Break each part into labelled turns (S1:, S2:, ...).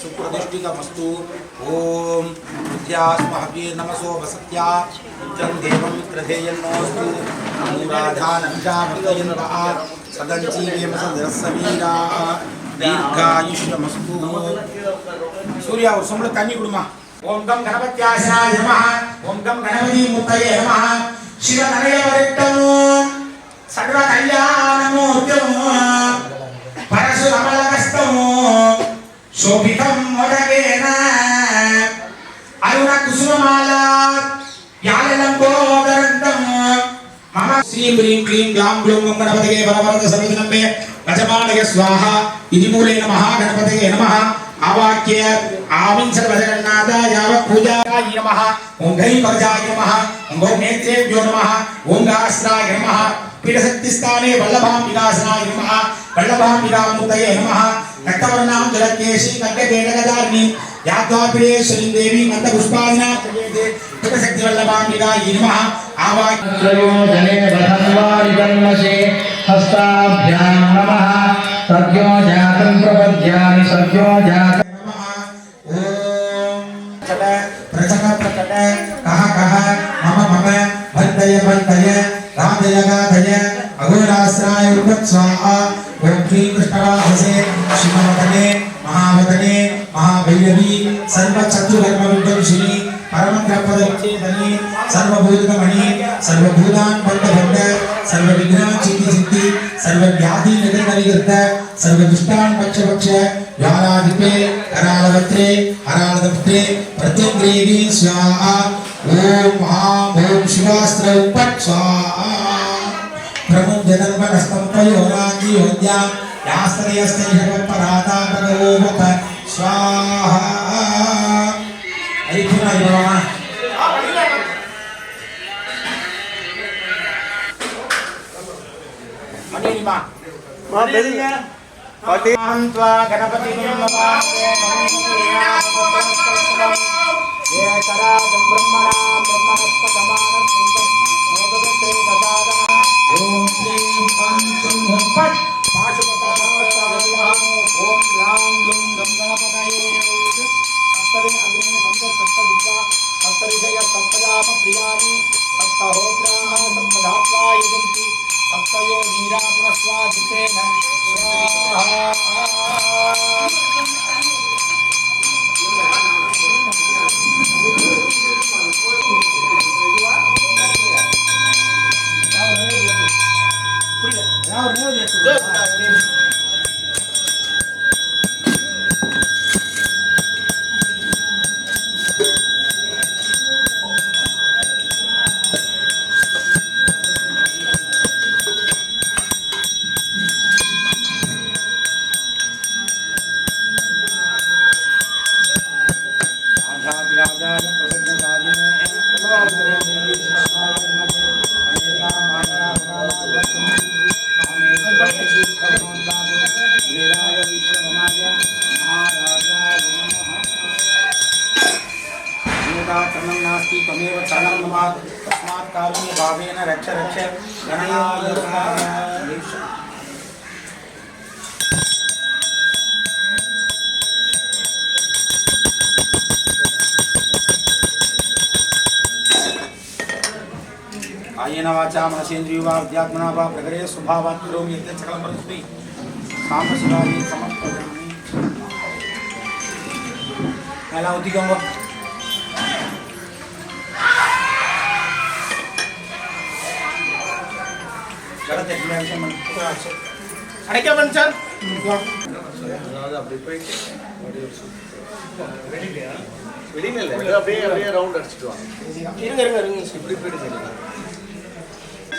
S1: सुप्रतिष्ठितमस्तु। ॐ विद्यास्महव्ये नमसो वसत्या। रुद्रं देवं त्रधेयन्नोऽस्तु नूराधानभिषाभृतयन्वः सदञ्जीवेमसनिरसवीराः दीर्घायुष्यमस्तु सूर्य, और समृद्ध कन्नी कुड़मा ओम गम गणपत्याशाय नमः। ओम गम गणपति मुक्तये नमः। शिव गणय वरिष्ठम सर्व कल्याणमूर्तिम परशुरमलकस्तम శోభితం మొదగేన అరుణ కుసుమమాల యాలలంబోదరంతం మమ శ్రీం హ్రీం క్లీం యాం గ్లూం గణపతయే వరవరద సర్వజనంబే గజమానయ స్వాహ ఇది మూలే నమః గణపతయే నమః. ఆవాక్య ఆవించర్ వజగన్నాథ యావ పూజాయ నమః ఓం ఘై పరజాయ నమః ఓం నేత్రేభ్యో నమః వల్లభాం విలాసనాయ నమః వల్లభాం విలామూర్తయే నమః. रक्तवर्णां जलकेशी कण्ठकेटकदारिणी याद्वापिडेश्वरीं देवीं कण्ठपुष्पादिना प्रवेदे कृतशक्तिवल्लभाम्बिकायै
S2: नमः आवाक्त्रयोजने बधन्वारिकन्मषे हस्ताभ्यां नमः सद्यो जातं प्रपद्यानि सद्यो जातं
S1: प्रचक प्रकट कः कः मम मम भन्तय भन्तय राधय गाधय अघोरास्राय स्वाहा ॐ श्री कृष्णवाहसे शिववदने महावदने महाभैरवी सर्वचतुर्धर्म विद्वंशिनी परमद्रपदविच्छेदनी सर्वभूतमणि सर्वभूतान् बन्धबन्ध सर्वविघ्नान् सिद्धि सिद्धि सर्वव्याधि निगत निगत सर्वदुष्टान् पक्ष पक्ष ज्वालादिपे करालवत्रे हरालदप्त्रे प्रत्यग्रेवी स्वाहा ॐ महां ॐ शिवास्त्र उपट् स्वाहा భ్రమం జగన్మనస్తంభయోరాంగి యోగ్యా యాశ్రయస్తైషవపరాతాపరోపత స్వాహ అయిపోయినాయి బాబా గణపతి బ్రహ్మణా బ్రహ్మణస్త
S3: సమానం గతాదన ओम
S1: श्रीं पांचुंह पट पाशुपतास्तागतः ओम लां लुं गंगापतये सप्तदे अग्ने सप्त सप्तदिक्वा सप्तविषय सप्तदाम प्रियाणि सप्तहोत्राः सप्तधात्वा यजन्ति सप्तयो नीरा पुनस्वा धृतेन स्वाहा சப்தரிஷய சப்ததாம பிரியாணி आयेन वाचा मनसेन्द्रियो वा विद्यात्मना वा प्रकरे स्वभावात् करोमि यत् सकलं परस्मै साम्बशिवाय समर्पयामि எல்லாம் ஊற்றிக்கோங்க
S3: அடைக்காமன் சார் வெளியில இல்ல அப்படியே அப்படியே ரவுண்ட் அடிச்சிட்டு வாங்க இருங்க இருங்க இருங்க இப்படி போயிட்டு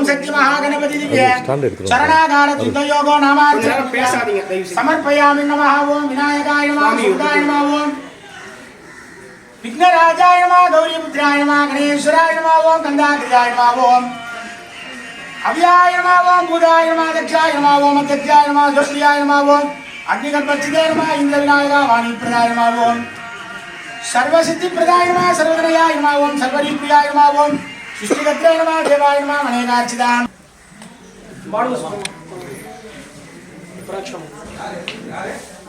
S1: ஓம் சக்தி மகா கணபதி திவ்ய சரணாகார துத்தயோகோ நாமார்த்தம் பேசாதீங்க சமர்ப்பயாமி நமஹ ஓம். விநாயகாய நமஹ சுதாய நமஹ ஓம். விக்னராஜாய நமஹ கௌரிபுத்ராய நமஹ கணேஸ்வராய நமஹ ஓம் கந்தாகிரியாய நமஹ ஓம். அவ்யாய நமஹ ஓம் பூதாய நமஹ தக்ஷாய நமஹ ஓம் அத்யாய நமஹ ஜோஷியாய நமஹ ஓம். அக்னிகர்பச்சிதே நமஹ இந்திர விநாயகா வாணி பிரதாய நமஹ ஓம். சர்வசித்தி பிரதாய நமஹ சர்வதனயாய நமஹ ஓம் சர்வரீப்ரியாய நமஹ ஓம். இஷ்டிகத்ரே நம தேவாய நம அநேகார்ச்சிதாம் மாடு பிராட்சணம்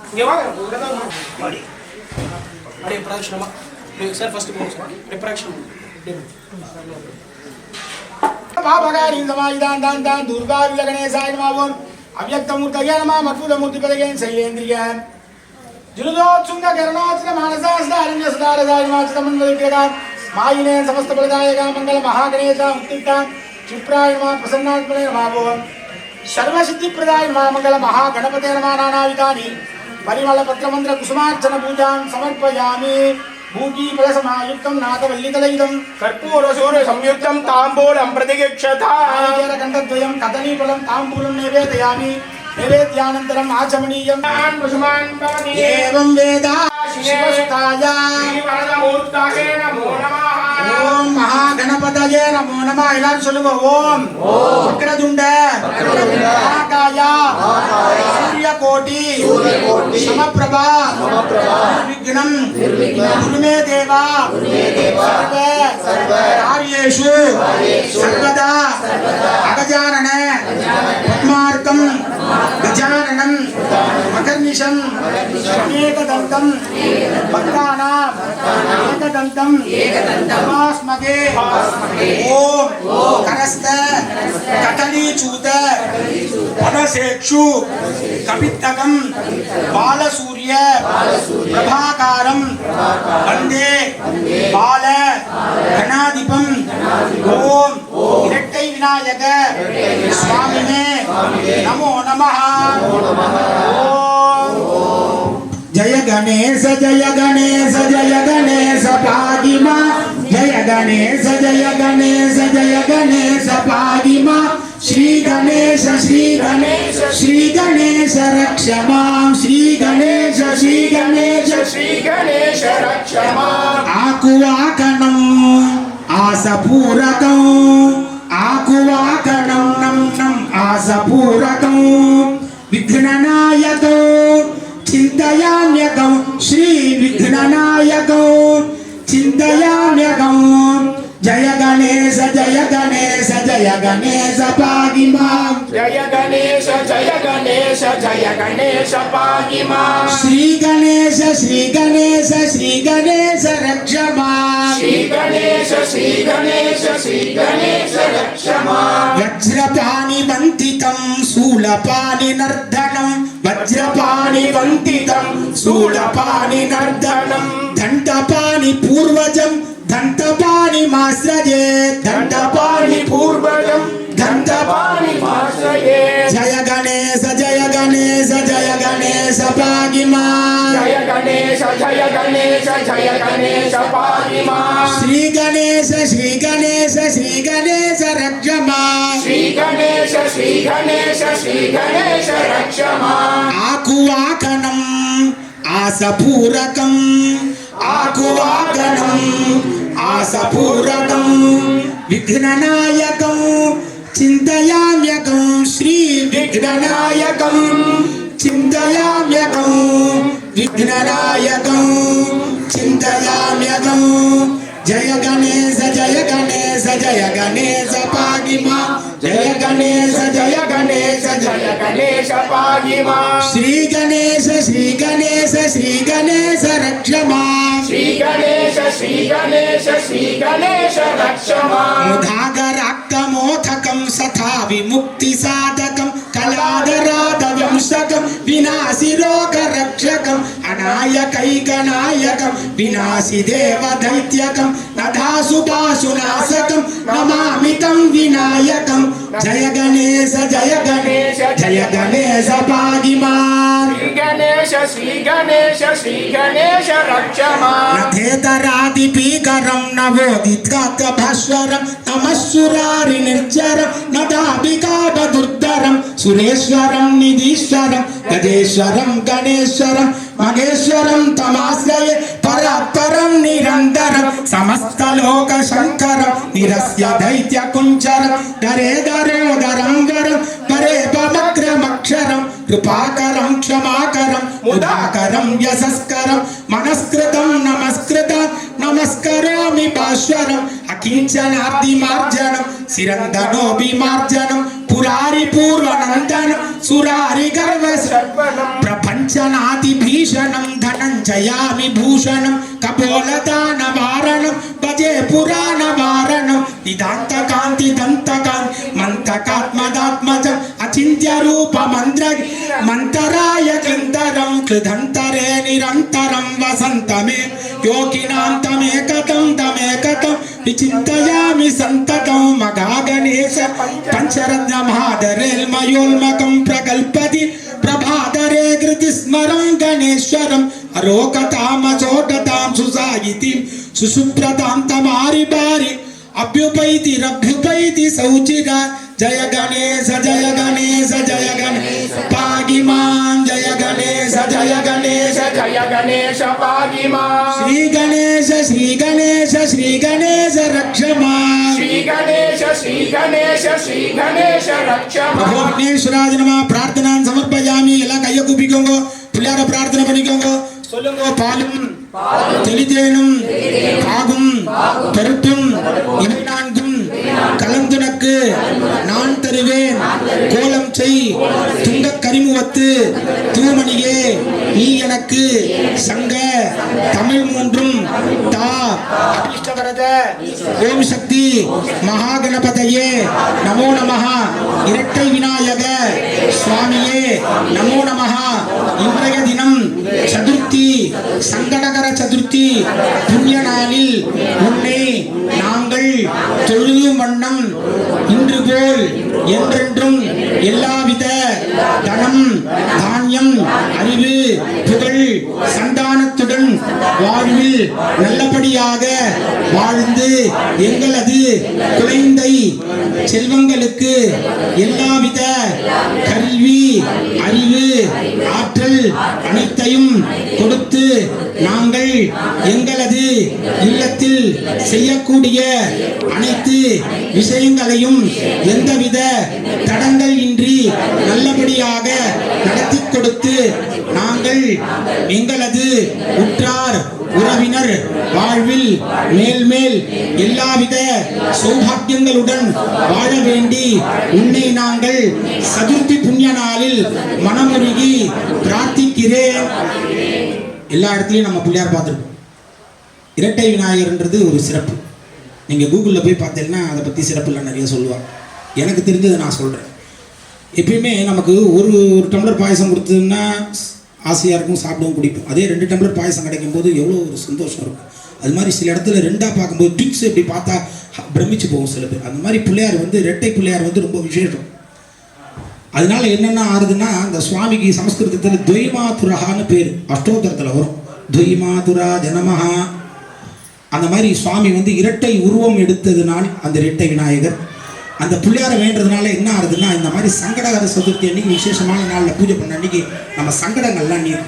S4: இங்கே வாங்க. மாடி அப்படியே பிராட்சணமா சார் ஃபர்ஸ்ட் போங்க சார்
S1: பிராட்சணம் பாபகாரீந்தமாயுதான் துர்காவில கணேசாயமாவோம் அவ்வக்தமூர்த்தகே நம மத்புதமூர்த்திபதகே சைலேந்திரிய మాయినే సమస్త ప్రదాయగా మంగళ మహాగణేశ ఉత్తిక్త క్షిప్రాయ మా ప్రసన్నాత్మలే మాభువం సర్వసిద్ధిప్రదాయ మా మంగళ మహాగణపతే మా నానావిధాని. పరిమళ పత్రమంత్ర కుసుమార్చన పూజాం సమర్పయామి. భూగీఫల
S3: సమాయుక్తం నాగవల్లితలయుధం. కర్పూరసూర సంయుక్తం
S1: తాంబూలం ప్రతిగక్షతాకంఠద్వయం కదలీఫలం తాంబూలం నివేదయామి. ఆచమనీయం.
S3: వేదా भवति
S1: एवं वेद शिवसुताय
S3: श्रीवरदमूर्तये नमो नमः
S1: ஓம் மகாகணபதயே நமோ நம எல்லாரும் சொல்லுங்க ஓம் வக்ரதுண்ட மகாகாயா சூரிய கோட்டி சமப்பிரபா நிர்விக்னம் குருமே தேவா சர்வ காரியேஷு சர்வதா அகஜானன பத்மார்க்கம் விஜானனம் அகர்நிஷம் ஏகதந்தம் பக்தானாம் ஏகதந்தம் தமாஸ்மகே ஓம் கரஸ்த கதலீச்சூத பதசேக்ஷு கபித்தகம் பாலசூரிய பிரபாகாரம் வந்தே பால கணாதிபம் ஓம் இரட்டை விநாயகர் சுவாமிமே நமோ நம ஜய கணேச ஜய கணேச ஜய கணேச பாகிமா ஜய கணேச ஜய கணேச ஜய கணேச பாகிமா श्री गणेश श्री गणेश श्री गणेश रक्ष मां श्री गणेश श्री गणेश श्री
S3: गणेश रक्ष मां
S1: आकुवाकनम् ఆశపూరకం ఆకువాకణం నం నం ఆసపూరకం విఘ్ననాయకం చింతయామ్యకం శ్రీ విఘ్ననాయకం. చింతయామ్యకం జయ గణేశ జయ Ganesha. Jaya Ganesha Pagimam
S3: Jaya Ganesha Jaya Ganesha Jaya Ganesha Pagimam Shri
S1: Ganesha Shri Ganesha Shri Ganesha Rakshamam Shri Ganesha
S3: Shri Ganesha Shri Ganesha Rakshamam
S1: Vajrapani Vantitam Sulapani Nardhanam Vajrapani వంతితం Shoolapani నర్దనం Dandapani పూర్వజం दन्तपाणि
S3: माश्रये
S1: दन्तपाणि जय गणेश जय गणेश जय गणेश पागिमा
S3: जय गणेश जय गणेश जय गणेश पागिमा श्री
S1: गणेश श्री गणेश श्री गणेश रक्षमा। श्री गणेश
S3: श्री गणेश श्री गणेश रक्षमा।
S1: आकुवाकनम् आसपूरकम् आकुवाकनम् ఆసపూరణం విఘ్ననాయకం చింతయామ్యకం శ్రీ విఘ్ననాయకం చింతయామ్యకం విఘ్ననాయకం చింతయామ్యకం. జయ గణేశ జయ గణేశ జయ గణేశ పాగిమా జయ గణేశ జయ గణేశ జయ
S3: గణేశ పాగిమా.
S1: శ్రీ గణేశ శ్రీ గణేశ శ్రీ గణేశ రక్షమా.
S3: శ్రీ గణేశ శ్రీ గణేశ శ్రీ
S1: గణేశ రక్షమాధాగరాక్తమోధకం సథా విముక్తి సాధకం కళాధరాధ వినాశి రోగ అనాయకైకనాయకం వినాశి దేవ నధాసు పాశునాశకం నమామితం వినాయకం. జయ గణేశ జయ గణేశ జయ గణేశ పాదిమాన్ గణేశ శ్రీ
S5: గణేశ శ్రీ గణేశ రక్షమాధేతరాది పీకరం నవోదిద్గాత భాస్వరం తమస్సురారి
S1: నిర్జరం నదాభికాట దుర్ధరం సురేశ్వరం నిధీశ్వరం గజేశ్వరం గణేశ్వరం మహేశ్వరం తమాశ్రయే పరపరం నిరంతరం సమస్త లోక శంకర తిరస్య దైత్య కుంచరం నరేదరం గరంగర కరే పమగ్రమక్షరం కృపాకరం క్షమాకరం ముదాకరం యశస్కరం మనస్కృతం నమస్కృత నమస్కరామి పాశ్వరం అకించనార్ది మార్జనం సిరంధనోభిమార్జనం పురారి పూర్వనందనం సురారి గర్వ ప్రపంచనాతి భీషణం ధనంజయామి భూషణం కపోలదాన వారణం భజే పురాణ వార ఇదంత కాంతి దంత కాంతి మంతకాత్మదాత్మజం అచింత్య రూప మంత్ర మంతరాయ క్లింతరం క్లిదంతరే నిరంతరం వసంతమే యోగినాంతమేకతం తమేకతం విచింతయామి సంతతం మగాగణేశ పంచరత్న మహాధరేల్మయోల్మకం ప్రగల్పది ప్రభాధరే కృతి స్మరం గణేశ్వరం అరోకతామ చోటతాం సుసాయితిం సుసుప్రతాం తమారి బారి అభ్యుపైతి రభ్యుపైతి
S5: సౌచిగా జయ గణేశ జయ
S1: గణేశ జయ గణేశ పాగిమాన్ జయ గణేశ జయ గణేశ
S5: జయ గణేశ పాగిమాన్ శ్రీ గణేశ శ్రీ గణేశ
S1: శ్రీ
S5: గణేశ
S1: రక్షమా శ్రీ గణేశ శ్రీ గణేశ శ్రీ గణేశ రక్షమా ఓ విఘ్నేశ్వరాజ నమ. ప్రార్థనాన్ సమర్పయామి. ఇలా కయ్య కుపికోంగో పుల్లార ప్రార్థన పనికోంగో சொல்லுங்க பாலும் தெளிதேனும் காதும் கருத்தும் இவை நான்கும் கலந்துனக்கு நான் தருவேன். கோலம் செய் துங்க கரிமுகத்து தூமணியே நீ எனக்கு சங்க தமிழ் மூன்றும் தா. அபிஷ்டவரத ஓம் சக்தி மகாகணபதையே நமோ நமகா இரட்டை விநாயக சுவாமியே நமோ நமஹ. இன்றைய தினம் சதுர்த்தி சங்கடகர சதுர்த்தி. புண்ணிய நாளில் உன்னை நாங்கள் தொழுதும் வண்ணம் இன்று போல் என்றென்றும் எல்லாவித தனம் தானியம் அறிவு புகழ் சந்தானத்துடன் வாழ்வில் நல்லபடியாக வாழ்ந்து எங்களது குழந்தை செல்வங்களுக்கு எல்லாவித கல்வி அறிவு ஆற்றல் அனைத்தையும் கொடுத்து நாங்கள் எங்களது இல்லத்தில் செய்யக்கூடிய அனைத்து விஷயங்களையும் எந்தவித தடங்கள் இன்றி நல்லபடியாக நடத்தி கொடுத்து நாங்கள் எங்களது உற்றார் உறவினர் வாழ்வில் மேல்மேல் எல்லாவித சௌபாக்கியங்களுடன் வாழ வேண்டி உன்னை நாங்கள் சதுர்த்தி புண்ணிய நாளில் மனமுருகி பிரார்த்திக்கிறேன் எல்லா இடத்துலையும் நம்ம பிள்ளையார் பார்த்துருப்போம். இரட்டை விநாயகர்ன்றது ஒரு சிறப்பு. நீங்கள் கூகுளில் போய் பார்த்தீங்கன்னா அதை பற்றி சிறப்புலாம் நிறைய சொல்லுவாங்க. எனக்கு தெரிஞ்சதை நான் சொல்கிறேன் எப்பயுமே நமக்கு ஒரு ஒரு டம்ளர் பாயசம் கொடுத்ததுன்னா ஆசையாக இருக்கும் சாப்பிடவும் பிடிக்கும். அதே ரெண்டு டம்ளர் பாயசம் கிடைக்கும் போது எவ்வளோ ஒரு சந்தோஷம் இருக்கும். அது மாதிரி சில இடத்துல ரெண்டாக பார்க்கும்போது ட்விக்ஸ் எப்படி பார்த்தா பிரமிச்சு போகும் சில பேர். அந்த மாதிரி பிள்ளையார் வந்து ரெட்டை பிள்ளையார் வந்து ரொம்ப விசேஷம். அதனால என்னென்ன ஆறுதுன்னா அந்த சுவாமிக்கு சமஸ்கிருதத்தில் துவைமாதுரஹான்னு பேர். அஷ்டோத்தரத்தில் வரும். துவைமாதுரா ஜனமஹா அந்த மாதிரி சுவாமி வந்து இரட்டை உருவம் எடுத்ததுனால் அந்த இரட்டை விநாயகர். அந்த பிள்ளையாரை வேண்டதுனால என்ன ஆகுதுன்னா இந்த மாதிரி சங்கடகர சதுர்த்தி அன்னைக்கு விசேஷமான நாளில் பூஜை பண்ண அன்னைக்கு நம்ம சங்கடங்கள்லாம் நீர்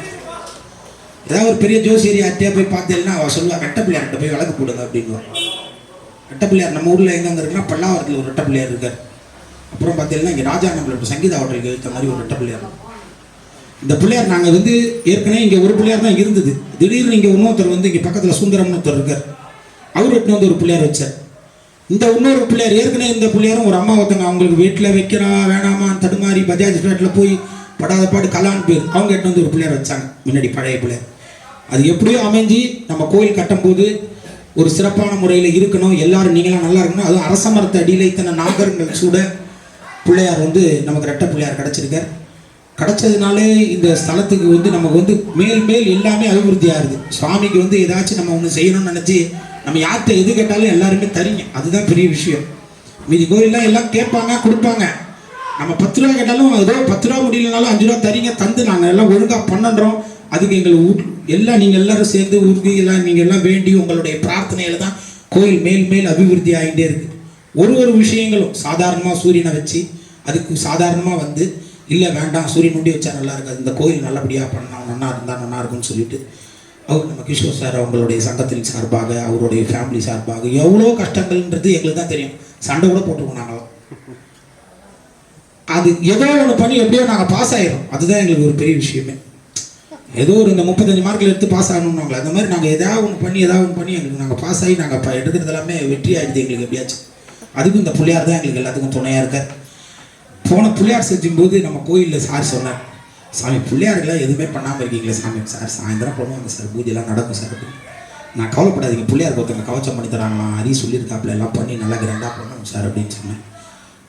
S1: ஏதாவது ஒரு பெரிய ஜோசியரி யார்கிட்டயே போய் பார்த்தேன்னா அவள் சொல்லுவா ரெட்டை பிள்ளையார்கிட்ட போய் விளக்கு போடுங்க அப்படின்னு ரெட்டை பிள்ளையார் நம்ம ஊரில் எங்கெங்க இருக்குன்னா பல்லாவரத்தில் ஒரு ரெட்ட பிள்ளையார் இருக்கார். அப்புறம் பார்த்தீங்கன்னா இங்கே ராஜா நம்மளோட சங்கீதா ஹோட்டலுக்கு ஏற்ற மாதிரி ஒரு ரெட்டை பிள்ளையார். இந்த பிள்ளையார் நாங்கள் வந்து ஏற்கனவே இங்கே ஒரு பிள்ளையார் தான் இருந்தது. திடீர்னு இங்கே இன்னொருத்தர் வந்து இங்கே பக்கத்தில் சுந்தரம்னு ஒருத்தர் இருக்கார். அவர் எட்டுன்னு வந்து ஒரு பிள்ளையார் வச்சார். இந்த இன்னொரு பிள்ளையார் ஏற்கனவே இந்த பிள்ளையாரும் ஒரு அம்மா ஒருத்தங்க அவங்களுக்கு வீட்டில் வைக்கிறா வேணாமான்னு தடுமாறி பஜாஜ் ஃபிளாட்டில் போய் படாத பாடு கலான் பேர். அவங்க எட்டு வந்து ஒரு பிள்ளையார் வச்சாங்க முன்னாடி பழைய பிள்ளையார். அது எப்படியோ அமைஞ்சு நம்ம கோயில் கட்டும்போது ஒரு சிறப்பான முறையில் இருக்கணும் எல்லாரும் நீங்களாம் நல்லா இருக்கணும். அதுவும் அரச மரத்து அடியில் இத்தனை நாகரங்கள் சூட பிள்ளையார் வந்து நமக்கு ரெட்ட பிள்ளையார் கிடச்சிருக்கார். கிடைச்சதுனாலே இந்த ஸ்தலத்துக்கு வந்து நமக்கு வந்து மேல் மேல் எல்லாமே அபிவிருத்தி ஆகுது சுவாமிக்கு வந்து ஏதாச்சும் நம்ம ஒன்று செய்யணும்னு நினச்சி நம்ம யார்கிட்ட எது கேட்டாலும் எல்லாருமே தரீங்க. அதுதான் பெரிய விஷயம். மீதி கோயிலெலாம் எல்லாம் கேட்பாங்க கொடுப்பாங்க. நம்ம பத்து ரூபா கேட்டாலும் ஏதோ பத்து ரூபா முடியலனாலும் அஞ்சு ரூபா தரீங்க தந்து நாங்கள் எல்லாம் ஒழுங்காக பண்ணுறோம். அதுக்கு எங்களுக்கு ஊர் எல்லாம் நீங்கள் எல்லாரும் சேர்ந்து உறுதி எல்லாம் நீங்கள் எல்லாம் வேண்டி உங்களுடைய பிரார்த்தனையில தான் கோயில் மேல் மேல் அபிவிருத்தி ஆகிட்டே இருக்குது ஒரு ஒரு விஷயங்களும் சாதாரணமாக சூரியனை வச்சு அதுக்கு சாதாரணமாக வந்து இல்லை வேண்டாம் சூரியன் உண்டி வச்சா நல்லா இருக்காது. இந்த கோயில் நல்லபடியாக பண்ணால் நல்லா இருந்தால் நல்லா இருக்கும்னு சொல்லிட்டு அவர் நம்ம கிஷோர் சார் அவங்களுடைய சங்கத்தின் சார்பாக அவருடைய ஃபேமிலி சார்பாக எவ்வளோ கஷ்டங்கள்ன்றது எங்களுக்கு தான் தெரியும். சண்டை கூட போட்டுருவோம் நாங்களாம் அது ஏதோ ஒன்று பண்ணி எப்படியோ நாங்கள் பாஸ் ஆயிடும் அதுதான் எங்களுக்கு ஒரு பெரிய விஷயமே. ஏதோ ஒரு இந்த முப்பத்தஞ்சு மார்க்கில் எடுத்து பாஸ் ஆகணும்னாங்களே அந்த மாதிரி நாங்கள் ஏதாவது ஒன்று பண்ணி ஏதாவது ஒன்று பண்ணி எங்களுக்கு நாங்கள் பாஸ் ஆகி நாங்கள் இப்போ எடுக்கிறது எல்லாமே வெற்றி ஆகிடுது எங்களுக்கு எப்படியாச்சும். அதுக்கும் இந்த பிள்ளையார் தான் எங்களுக்கு எல்லாத்துக்கும் துணையாக இருக்கார். போன பிள்ளையார் செஞ்சும்போது நம்ம கோயிலில் சார் சொன்னார் சாமி பிள்ளையார்கள்லாம் எதுவுமே பண்ணாமல் இருக்கீங்களே சாமி? சார் சாயந்தரம் பண்ணுவாங்க சார் பூஜைலாம் நடக்கும் சார். நான் கவலைப்படாதீங்க பிள்ளையார் ஒருத்தவங்க கவச்சம் பண்ணி தராங்களாம் அரி சொல்லியிருக்காப்புல எல்லாம் பண்ணி நல்லா கிராண்டாக பண்ணணும் சார் அப்படின்னு சொன்னேன்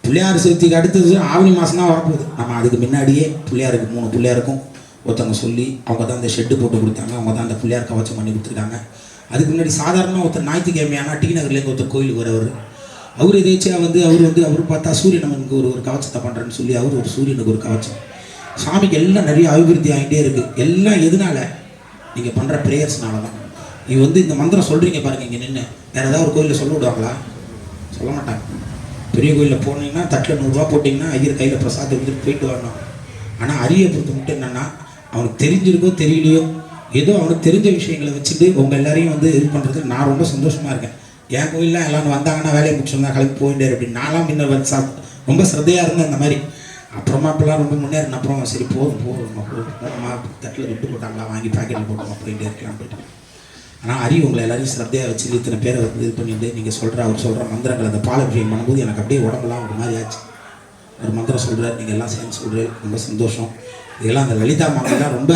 S1: பிள்ளையார் சதுர்த்திக்கு அடுத்தது ஆவணி மாதம் தான் வரப்போகுது. நம்ம அதுக்கு முன்னாடியே பிள்ளையாருக்கு மூணு பிள்ளையாருக்கும் ஒருத்தவங்க சொல்லி அவங்க தான் அந்த ஷெட்டு போட்டு கொடுத்தாங்க அவங்க தான் அந்த பிள்ளையார் கவச்சம் பண்ணி கொடுத்துருக்காங்க. அதுக்கு முன்னாடி சாதாரணமாக ஒருத்தர் ஞாயிற்றுக்கிழமையான டி நகர்லேருந்து ஒருத்தர் கோயிலுக்கு வரவர். அவர் எதேச்சியாக வந்து அவர் வந்து அவர் பார்த்தா சூரியன் நமக்கு ஒரு ஒரு கவச்சத்தை பண்ணுறேன்னு சொல்லி அவர் ஒரு சூரியனுக்கு ஒரு கவச்சம் சாமிக்கு எல்லாம் நிறைய அபிவிருத்தி ஆகிட்டே இருக்குது எல்லாம் எதனால? நீங்கள் பண்ணுற ப்ரேயர்ஸ்னால தான். நீ வந்து இந்த மந்திரம் சொல்கிறீங்க பாருங்க இங்கே நின்று வேறு ஏதாவது ஒரு கோயிலில் சொல்ல விடுவாங்களா? சொல்ல மாட்டாங்க. பெரிய கோயிலில் போனீங்கன்னா தட்டில் நூறுரூவா போட்டிங்கன்னா ஐயர் கையில் பிரசாதம் எடுத்துகிட்டு போயிட்டு வரணும். ஆனால் அரியை பொறுத்த மட்டும் என்னென்னா அவனுக்கு தெரிஞ்சிருக்கோ தெரியலையோ ஏதோ அவனுக்கு தெரிஞ்ச விஷயங்களை வச்சுட்டு உங்கள் எல்லாரையும் வந்து இது பண்ணுறதுக்கு நான் ரொம்ப சந்தோஷமாக இருக்கேன். என் கோயிலெலாம் எல்லாரும் வந்தாங்கன்னா வேலையை முடிச்சிருந்தா கிளம்பி போயிட்டே அப்படின்னு. நான்லாம் முன்ன வந்து சா ரொம்ப சிரத்தையாக இருந்தேன் அந்த மாதிரி. அப்புறமா இப்பெல்லாம் ரொம்ப முன்னேறின அப்புறம் சரி போதும் போதும் நம்ம போதும். தட்டில் துட்டு போட்டாங்களா? வாங்கி பாக்கெட்டில் போட்டோம் போயிட்டே இருக்கலாம் போயிட்டு. ஆனால் அரி உங்களை எல்லாரையும் சிரத்தையாக வச்சு இத்தனை பேரை வந்து இது பண்ணிட்டு நீங்கள் சொல்கிற அவர் சொல்கிற மந்திரங்கள் அந்த பாலாபிஷேகம் பண்ணும்போது எனக்கு அப்படியே உடம்புலாம் ஒரு மாதிரி ஆச்சு. ஒரு மந்திரம் சொல்கிறார் நீங்கள் எல்லாம் சேர்ந்து சொல்கிறேன் ரொம்ப சந்தோஷம். இதெல்லாம் அந்த லலிதா மாமெல்லாம் ரொம்ப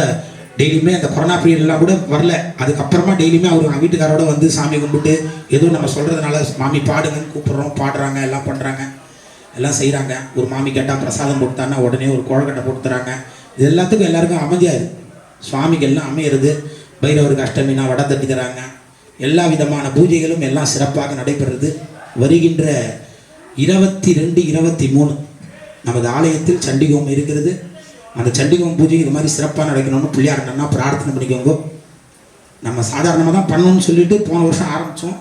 S1: டெய்லியுமே அந்த கொரோனா பீரியட்லாம் கூட வரல. அதுக்கப்புறமா டெய்லியுமே அவர் அவங்க வீட்டுக்காரோட வந்து சாமி கும்பிட்டு எதுவும் நம்ம சொல்கிறதுனால மாமி பாடுங்கன்னு கூப்பிட்றோம் பாடுறாங்க எல்லாம் பண்ணுறாங்க எல்லாம் செய்கிறாங்க ஒரு மாமி கேட்டால் பிரசாதம் கொடுத்தான்னா உடனே ஒரு குழக்கட்டை போட்டு இது எல்லாத்துக்கும் எல்லாருக்கும் அமைஞ்சாது சுவாமிக்கு எல்லாம் அமையிறது பைரவருக்கு அஷ்டமினா வடை தட்டிக்கிறாங்க எல்லா விதமான பூஜைகளும் எல்லாம் சிறப்பாக நடைபெறுது. வருகின்ற இருபத்தி ரெண்டு இருபத்தி மூணு நமது ஆலயத்தில் சண்டிகோம் இருக்கிறது. அந்த சண்டிகம் பூஜை இது மாதிரி சிறப்பாக நடக்கணும்னு பிள்ளையார் அண்ணா பிரார்த்தனை பண்ணிக்கோங்க. நம்ம சாதாரணமாக தான் பண்ணணும்னு சொல்லிட்டு போன வருஷம் ஆரம்பித்தோம்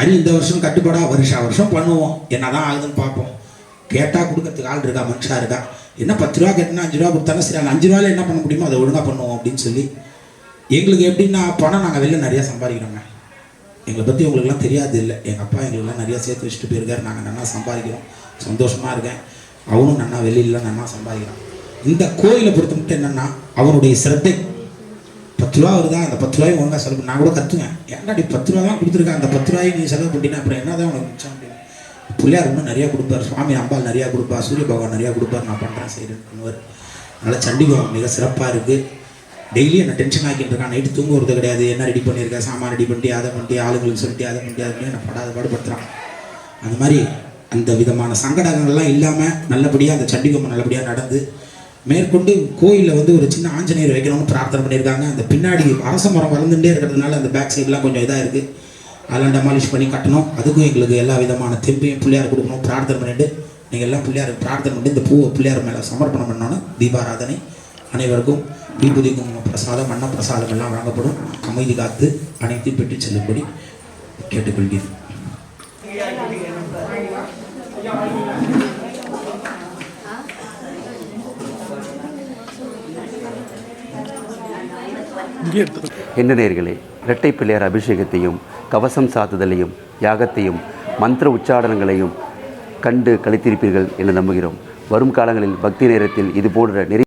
S1: அது இந்த வருஷம் கட்டுப்பாடாக வருஷா வருஷம் பண்ணுவோம். என்ன தான் ஆகுதுன்னு பார்ப்போம். கேட்டால் கொடுக்கறதுக்கு ஆள் இருக்கா மனுஷா இருக்கா? என்ன பத்து ரூபா கேட்டினா அஞ்சு ரூபா கொடுத்தாலும் சரி அந்த அஞ்சு ரூபாயில் என்ன பண்ண முடியுமோ அதை ஒழுங்காக பண்ணுவோம் அப்படின்னு சொல்லி எங்களுக்கு எப்படின்னா பணம் நாங்கள் வெளில நிறையா சம்பாதிக்கிறோங்க. எங்களை பற்றி உங்களுக்குலாம் தெரியாது இல்லை. எங்கள் அப்பா எங்களுக்குலாம் நிறையா சேர்த்து வச்சுட்டு போயிருக்காரு. நாங்கள் நல்லா சம்பாதிக்கிறோம். சந்தோஷமாக இருக்கேன். அவனும் நன்னா வெளியில நல்லா சம்பாதிக்கிறான். இந்த கோயிலை பொறுத்த மட்டும் என்னென்னா அவனுடைய சிரத்தை பத்து ரூபா வருதா? அந்த பத்து ரூபாயும் ஒழுங்கா செலவு நான் கூட கத்துவேன். ஏன்டாடி பத்து ரூபா தான் கொடுத்துருக்கேன் அந்த பத்து ரூபாயும் நீ செலவு பண்ணிட்டீங்கன்னா அப்புறம் என்ன தான் உனக்கு மிச்சம் அப்படின்னு. பிள்ளையார் இன்னும் நிறையா கொடுப்பார். சுவாமி அம்பாள் நிறையா கொடுப்பா. சூரிய பகவான் நிறையா கொடுப்பார். நான் பண்ணுறேன் செய்கிறேன் பண்ணுவார் அதனால் சண்டிகோகம் மிக சிறப்பாக இருக்குது டெய்லி என்ன டென்ஷன் ஆக்கிட்டு இருக்கான். நைட்டு தூங்குறது கிடையாது. என்ன ரெடி பண்ணியிருக்கேன் சாமான் ரெடி பண்ணிட்டு அதை பண்ணிட்டு ஆளுங்களுக்கு சொல்லிட்டு அதை பண்ணிட்டு அதை பண்ணி படாத பாடுபடுத்துகிறான் அந்த மாதிரி அந்த விதமான சங்கடங்கள்லாம் இல்லாமல் நல்லபடியாக அந்த சண்டிகோமன் நல்லபடியாக நடந்து மேற்கொண்டு கோயிலில் வந்து ஒரு சின்ன ஆஞ்சநேயர் வைக்கணும்னு பிரார்த்தனை பண்ணியிருக்காங்க. அந்த பின்னாடி அரச மரம் வளர்ந்துட்டே இருக்கிறதுனால அந்த பேக் சைட்லாம் கொஞ்சம் இதாக இருக்குது அதெல்லாம் டெமாலிஷ் பண்ணி கட்டணும். அதுக்கும் எங்களுக்கு எல்லா விதமான தெம்பையும் பிள்ளையார் கொடுக்கணும். பிரார்த்தனை பண்ணிட்டு நீங்கள் எல்லாம் பிள்ளையாருக்கு பிரார்த்தனை பண்ணிட்டு இந்த பூவை பிள்ளையார் மேலே சமர்ப்பணம் பண்ணோன்னு தீபாராதனை அனைவருக்கும் தீபதிக்கும் பிரசாதம் அன்ன பிரசாதம் எல்லாம் வழங்கப்படும். அமைதி காத்து அனைத்தையும் பெற்று செல்லும்படி கேட்டுக்கொள்கிறேன்.
S6: என்ன நேர்களே இரட்டை பிள்ளையார் அபிஷேகத்தையும் கவசம் சாத்துதலையும் யாகத்தையும் மந்திர உச்சாடனங்களையும் கண்டு கழித்திருப்பீர்கள் என நம்புகிறோம். வரும் காலங்களில் பக்தி நேரத்தில் இது போன்ற நிறைய